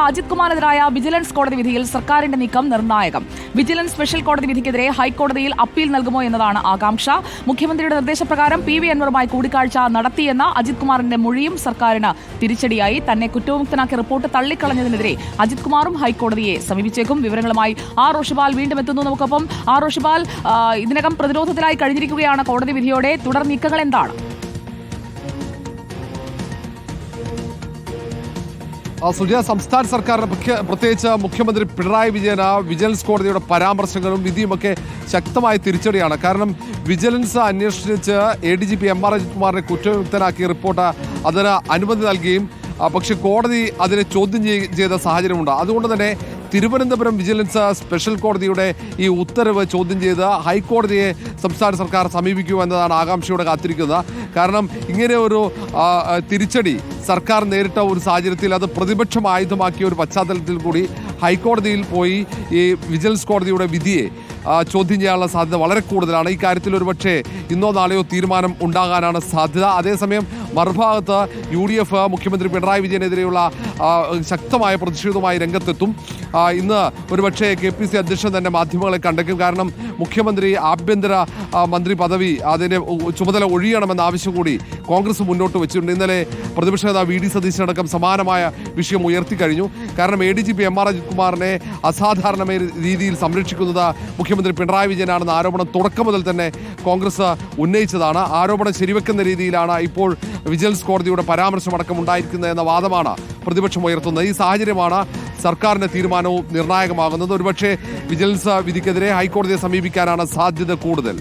Ajith കുമാറിനെതിരായ vigilance കോടതി വിധിയിൽ സർക്കാരിന്റെ നീക്കം നിർണായകം. വിജിലൻസ് സ്പെഷ്യൽ കോടതി വിധിക്കെതിരെ ഹൈക്കോടതിയിൽ അപ്പീൽ നൽകുമോ എന്നതാണ് ആകാംക്ഷ. മുഖ്യമന്ത്രിയുടെ നിർദ്ദേശപ്രകാരം പി വി അൻവറുമായി കൂടിക്കാഴ്ച നടത്തിയെന്ന അജിത് കുമാറിന്റെ മൊഴിയും സർക്കാരിന് തിരിച്ചടിയായി. തന്നെ കുറ്റവിമുക്തനാക്കിയ റിപ്പോർട്ട് തള്ളിക്കളഞ്ഞതിനെതിരെ അജിത് കുമാറും ഹൈക്കോടതിയെ സമീപിച്ചേക്കും. വിവരങ്ങളുമായി ആർ റോഷിപാൽ വീണ്ടും എത്തുന്നു. നമുക്കൊപ്പം ആർ റോഷിപാൽ ആ, ഇതിനകം പ്രതിരോധത്തിലായി കഴിഞ്ഞിരിക്കുകയാണ് കോടതി വിധിയോടെ. തുടർ നീക്കങ്ങൾ എന്താണ്? സുജയ സംസ്ഥാന സർക്കാരിന് പ്രത്യേകിച്ച് മുഖ്യമന്ത്രി പിണറായി വിജയൻ ആ വിജിലൻസ് കോടതിയുടെ പരാമർശങ്ങളും വിധിയുമൊക്കെ ശക്തമായ തിരിച്ചടിയാണ്. കാരണം വിജിലൻസ് അന്വേഷിച്ച് A D G P M R Ajith കുമാറിനെ കുറ്റവിമുക്തനാക്കിയ റിപ്പോർട്ട് അതിന് അനുമതി നൽകുകയും പക്ഷേ കോടതി അതിനെ ചോദ്യം ചെയ്ത സാഹചര്യമുണ്ട്. അതുകൊണ്ട് തന്നെ തിരുവനന്തപുരം വിജിലൻസ് സ്പെഷ്യൽ കോടതിയുടെ ഈ ഉത്തരവ് ചോദ്യം ചെയ്ത് ഹൈക്കോടതിയെ സംസ്ഥാന സർക്കാർ സമീപിക്കൂ എന്നതാണ് ആകാംക്ഷയോടെ കാത്തിരിക്കുന്നത്. കാരണം ഇങ്ങനെ ഒരു തിരിച്ചടി സർക്കാർ നേരിട്ട ഒരു സാഹചര്യത്തിൽ അത് പ്രതിപക്ഷം ആയുധമാക്കിയ ഒരു പശ്ചാത്തലത്തിൽ കൂടി ഹൈക്കോടതിയിൽ പോയി ഈ വിജിലൻസ് കോടതിയുടെ വിധിയെ ചോദ്യം ചെയ്യാനുള്ള സാധ്യത വളരെ കൂടുതലാണ്. ഈ കാര്യത്തിൽ ഒരുപക്ഷേ ഇന്നോ നാളെയോ തീരുമാനം ഉണ്ടാകാനാണ് സാധ്യത. അതേസമയം മറുഭാഗത്ത് യു ഡി എഫ് മുഖ്യമന്ത്രി പിണറായി വിജയനെതിരെയുള്ള ശക്തമായ പ്രതിഷേധവുമായി രംഗത്തെത്തും. ഇന്ന് ഒരുപക്ഷെ കെ പി സി അധ്യക്ഷൻ തന്നെ മാധ്യമങ്ങളെ കണ്ടേക്കും. കാരണം മുഖ്യമന്ത്രി ആഭ്യന്തര മന്ത്രി പദവി അതിനെ ചുമതല ഒഴിയണമെന്ന ആവശ്യം കൂടി കോൺഗ്രസ് മുന്നോട്ട് വെച്ചിട്ടുണ്ട്. ഇന്നലെ പ്രതിപക്ഷ നേതാവ് വി ഡി സതീശനടക്കം സമാനമായ വിഷയം ഉയർത്തി കഴിഞ്ഞു. കാരണം A D G P M R Ajith കുമാറിനെ അസാധാരണമായ രീതിയിൽ സംരക്ഷിക്കുന്നത് മുഖ്യമന്ത്രി പിണറായി വിജയനാണെന്ന ആരോപണം തുടക്കം മുതൽ തന്നെ കോൺഗ്രസ് ഉന്നയിച്ചതാണ്. ആരോപണം ശരിവെക്കുന്ന രീതിയിലാണ് ഇപ്പോൾ വിജിലൻസ് കോടതിയുടെ പരാമർശമടക്കം ഉണ്ടായിരിക്കുന്നത് എന്ന വാദമാണ് പ്രതിപക്ഷം ഉയർത്തുന്നത്. ഈ സാഹചര്യമാണ് സർക്കാരിന്റെ തീരുമാനവും നിർണായകമാകുന്നത്. ഒരുപക്ഷെ വിജിലൻസ് വിധിക്കെതിരെ ഹൈക്കോടതിയെ സമീപിക്കാനാണ് സാധ്യത കൂടുതൽ.